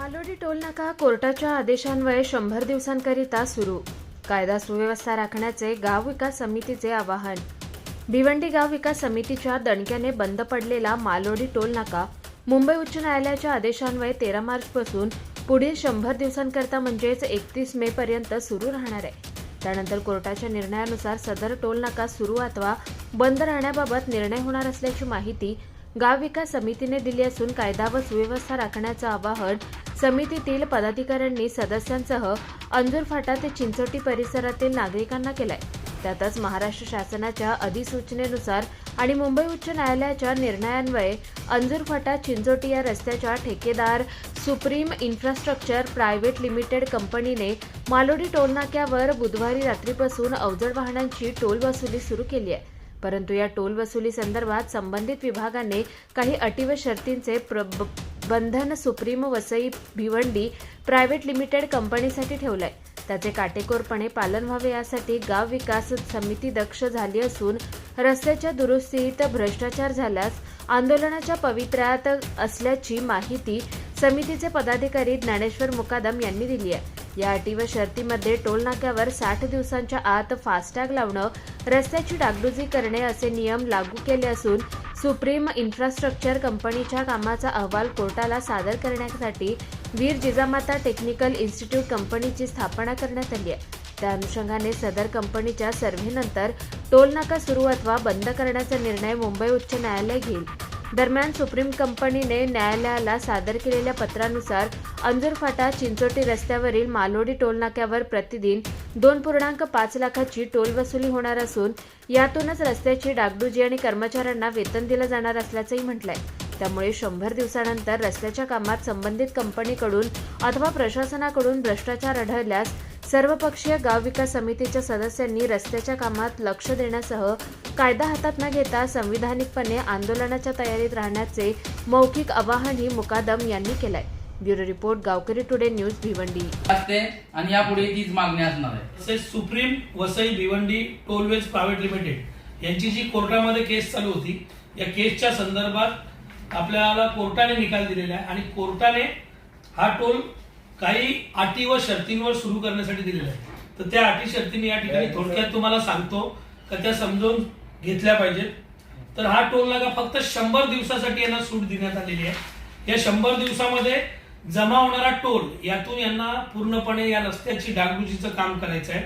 मालोडी टोलनाका कोर्टाच्या आदेशान्वये शंभर दिवसांकरिता सुरू. कायदा सुव्यवस्था राखण्याचे गाव विकास समितीचे आवाहन. भिवंडी गाव विकास समितीच्या दणक्याने बंद पडलेला मालोडी टोल नाका मुंबई उच्च न्यायालयाच्या आदेशान्वये तेरा मार्चपासून पुढील शंभर दिवसांकरता म्हणजेच एकतीस मे पर्यंत सुरू राहणार आहे. त्यानंतर कोर्टाच्या निर्णयानुसार सदर टोल नाका सुरू अथवा बंद राहण्याबाबत निर्णय होणार असल्याची माहिती गाव विकास समितीने दिली असून कायदा व सुव्यवस्था राखण्याचं आवाहन समितीतील पदाधिकाऱ्यांनी सदस्यांसह अंजूर फाटा ते चिंचोटी परिसरातील नागरिकांना केलाय. त्यातच महाराष्ट्र शासनाच्या अधिसूचनेनुसार आणि मुंबई उच्च न्यायालयाच्या निर्णयान्वये अंजूर फाटा चिंचोटी या रस्त्याच्या ठेकेदार सुप्रीम इन्फ्रास्ट्रक्चर प्रायव्हेट लिमिटेड कंपनीने मालोडी टोलनाक्यावर बुधवारी रात्रीपासून अवजड वाहनांची टोल वसुली सुरू केली आहे. परंतु या टोल वसुली संदर्भात संबंधित विभागाने काही अटी व शर्तींचे प्रब- बंधन Supreme Vasai Bhiwandi private limited कंपनीसाठी ठेवलंय. त्याचे काटेकोरपणे पालन व्हावे यासाठी गाव विकास समिती दक्ष झाली असून रस्त्याच्या दुरुस्तीत भ्रष्टाचार झाल्यास आंदोलनाच्या पवित्र्यात असल्याची माहिती समितीचे पदाधिकारी ज्ञानेश्वर मुकादम यांनी दिली आहे. या अटी व शर्तीमध्ये टोल नाक्यावर साठ दिवसांच्या आत फास्टॅग लावणं रस्त्याची डागडुजी करणे असे नियम लागू केले असून सुप्रीम इन्फ्रास्ट्रक्चर कंपनीच्या कामाचा अहवाल कोर्टाला सादर करण्यासाठी वीर जिजामाता टेक्निकल इन्स्टिट्यूट कंपनीची स्थापना करण्यात आली आहे. त्या अनुषंगाने सदर कंपनीच्या सर्व्हेनंतर टोल नाका सुरू अथवा बंद करण्याचा निर्णय मुंबई उच्च न्यायालय घेईल. दरम्यान सुप्रीम कंपनीने न्यायालयाला सादर केलेल्या पत्रानुसार अंजूर फाटा चिंचोटी रस्त्यावरील मालोडी टोलनाक्यावर प्रतिदिन दोन पूर्णांक पाच लाखाची टोल वसुली होणार असून यातूनच रस्त्याची डागडुजी आणि कर्मचाऱ्यांना वेतन दिलं जाणार असल्याचंही म्हटलंय. त्यामुळे शंभर दिवसानंतर रस्त्याच्या कामात संबंधित कंपनीकडून अथवा प्रशासनाकडून भ्रष्टाचार आढळल्यास सर्वपक्षीय गाव विकास समितीच्या सदस्यांनी रस्त्याच्या कामात लक्ष देण्यासह कायदा हातात न घेता संविधानिकपणे आंदोलनाच्या तयारीत राहण्याचे मौखिक आवाहनही मुकादम यांनी केलंय. Bureau report Gaonkari Today News Bhiwandi. असते आणि यापुढे तीच मागणी असणार आहे. तसेच Supreme Vasai Bhiwandi tollways private limited यांची जी कोर्टामध्ये केस चालू होती या केसच्या संदर्भात आपल्याला कोर्टाने निकाल दिलेला आहे आणि कोर्टाने हा टोल काही अटी व शर्तींवर सुरू करण्यासाठी दिलेला आहे तर त्या अटी शर्तींनी या ठिकाणी थोडक्यात तुम्हाला सांगतो का त्या समजावून घेतल्या पाहिजेत. तर हा टोल नाका फक्त शंभर दिवसासाठी यांना सूट देण्यात आलेली आहे. या शंभर दिवसामध्ये जमा होणारा टोल यातून यांना पूर्णपणे या रस्त्याची डागडुजीचं काम करायचं आहे.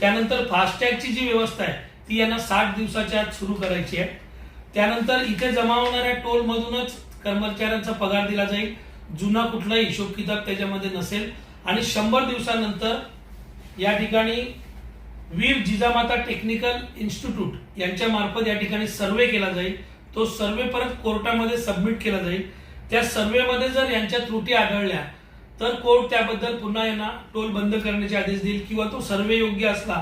त्यानंतर फास्टॅगची जी व्यवस्था आहे ती यांना साठ दिवसाच्या आत सुरू करायची आहे. त्यानंतर इथे जमा होणाऱ्या टोल मधूनच कर्मचाऱ्यांचा पगार दिला जाईल. जुना कुठलाही हिशोब किताब त्याच्यामध्ये नसेल. आणि शंभर दिवसानंतर या ठिकाणी वीर जिजामाता टेक्निकल इन्स्टिट्यूट यांच्या मार्फत या ठिकाणी सर्वे केला जाईल. तो सर्वे परत कोर्टामध्ये सबमिट केला जाईल. त्या सर्वेमध्ये जर यांच्या त्रुटी आढळल्या तर कोर्ट त्याबद्दल पुन्हा यांना टोल बंद करण्याचे आदेश देईल किंवा तो सर्वे योग्य असला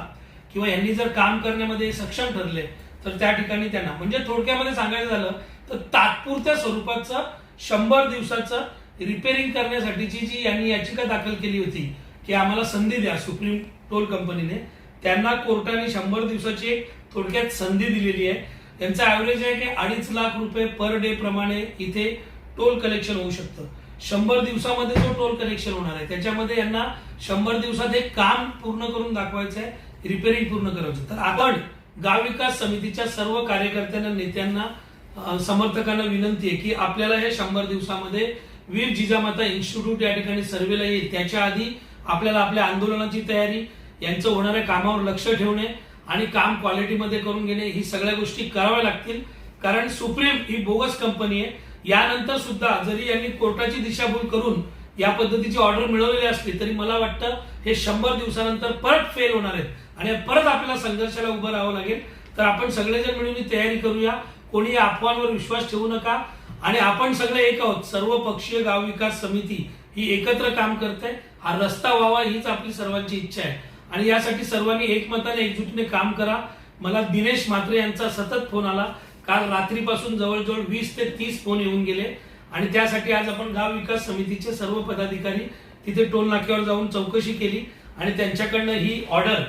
किंवा यांनी जर काम करण्यामध्ये सक्षम ठरले तर त्या ठिकाणी त्यांना. म्हणजे थोडक्यामध्ये सांगायचं झालं तर तात्पुरत्या स्वरूपाचं शंभर दिवसाचं रिपेअरिंग करण्यासाठीची जी यांनी याचिका दाखल केली होती की आम्हाला संधी द्या सुप्रीम टोल कंपनीने त्यांना कोर्टाने शंभर दिवसाची एक थोडक्यात संधी दिलेली आहे. त्यांचा ऍव्हरेज आहे की अडीच लाख रुपये पर डे प्रमाणे इथे टोल कलेक्शन होऊ शकतं. शंभर दिवसामध्ये जो टोल कलेक्शन होणार आहे त्याच्यामध्ये यांना शंभर दिवसात एक काम पूर्ण करून दाखवायचं आहे रिपेअरिंग पूर्ण करायचं तर आपण गाव विकास समितीच्या सर्व कार्यकर्त्यांना नेत्यांना समर्थकांना विनंती आहे की आपल्याला हे शंभर दिवसामध्ये वीर जिजामाता इन्स्टिट्यूट या ठिकाणी सर्वेला येईल. त्याच्या आधी आपल्याला आपल्या आंदोलनाची तयारी यांचं होणाऱ्या कामावर लक्ष ठेवणे आणि काम क्वालिटीमध्ये करून घेणे ही सगळ्या गोष्टी कराव्या लागतील. कारण सुप्रीम ही बोगस कंपनी आहे. यानंतर सुद्धा जरी यांनी कोर्टाची दिशाभूल करून या पद्धतीची ऑर्डर मिळवलेली असली तरी मला वाटतं हे शंभर दिवसानंतर परत फेल होणार आहेत. आणि परत आपल्याला संघर्षाला उभं राहावं लागेल. तर आपण सगळेजण मिळून तयारी करूया. कोणी या अफवांवर विश्वास ठेवू नका. आणि आपण सगळे एक आहोत. सर्व पक्षीय गाव विकास समिती ही एकत्र काम करते. हा रस्ता व्हावा हीच आपली सर्वांची इच्छा आहे. आणि यासाठी सर्वांनी एकमताने एकजुटीने काम करा. मला दिनेश म्हात्रे यांचा सतत फोन आला. काल रात्रीपासून जवळजवळ वीस ते तीस फोन येऊन गेले. आणि त्यासाठी आज आपण गाव विकास समितीचे सर्व पदाधिकारी तिथे टोल नाक्यावर जाऊन चौकशी केली. आणि त्यांच्याकडनं ही ऑर्डर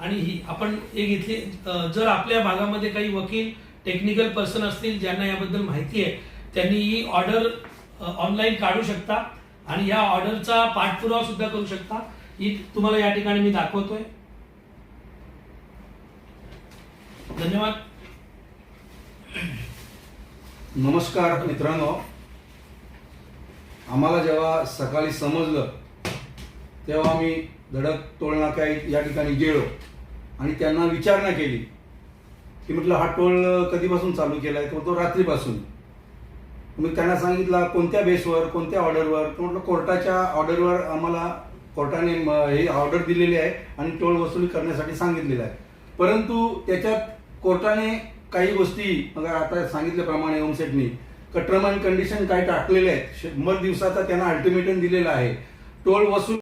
आणि ही आपण हे घेतली. जर आपल्या भागामध्ये काही वकील टेक्निकल पर्सन असतील ज्यांना याबद्दल माहिती आहे त्यांनी ही ऑर्डर ऑनलाईन काढू शकता आणि या ऑर्डरचा पाठपुरावा सुद्धा करू शकता. ही तुम्हाला या ठिकाणी मी दाखवतोय. धन्यवाद. नमस्कार मित्रांनो. आम्हाला जेव्हा सकाळी समजलं तेव्हा मी धडक टोलनाका या ठिकाणी गेलो आणि त्यांना विचारणा केली की म्हटलं हा टोल कधीपासून चालू केला तो तो रात्रीपासून. मी त्यांना सांगितलं कोणत्या बेसवर कोणत्या ऑर्डरवर म्हटलं कोर्टाच्या ऑर्डरवर आम्हाला कोर्टाने हे ऑर्डर दिलेली आहे आणि टोल वसुली करण्यासाठी सांगितलेलं आहे. परंतु त्याच्यात कोर्टाने काही गोष्टी मग आता सांगितल्याप्रमाणे ओमसेटनी का टर्म अँड कंडिशन काय टाकलेले आहेत? शंभर दिवसाचा त्यांना अल्टिमेटम दिलेला आहे. टोल वसूल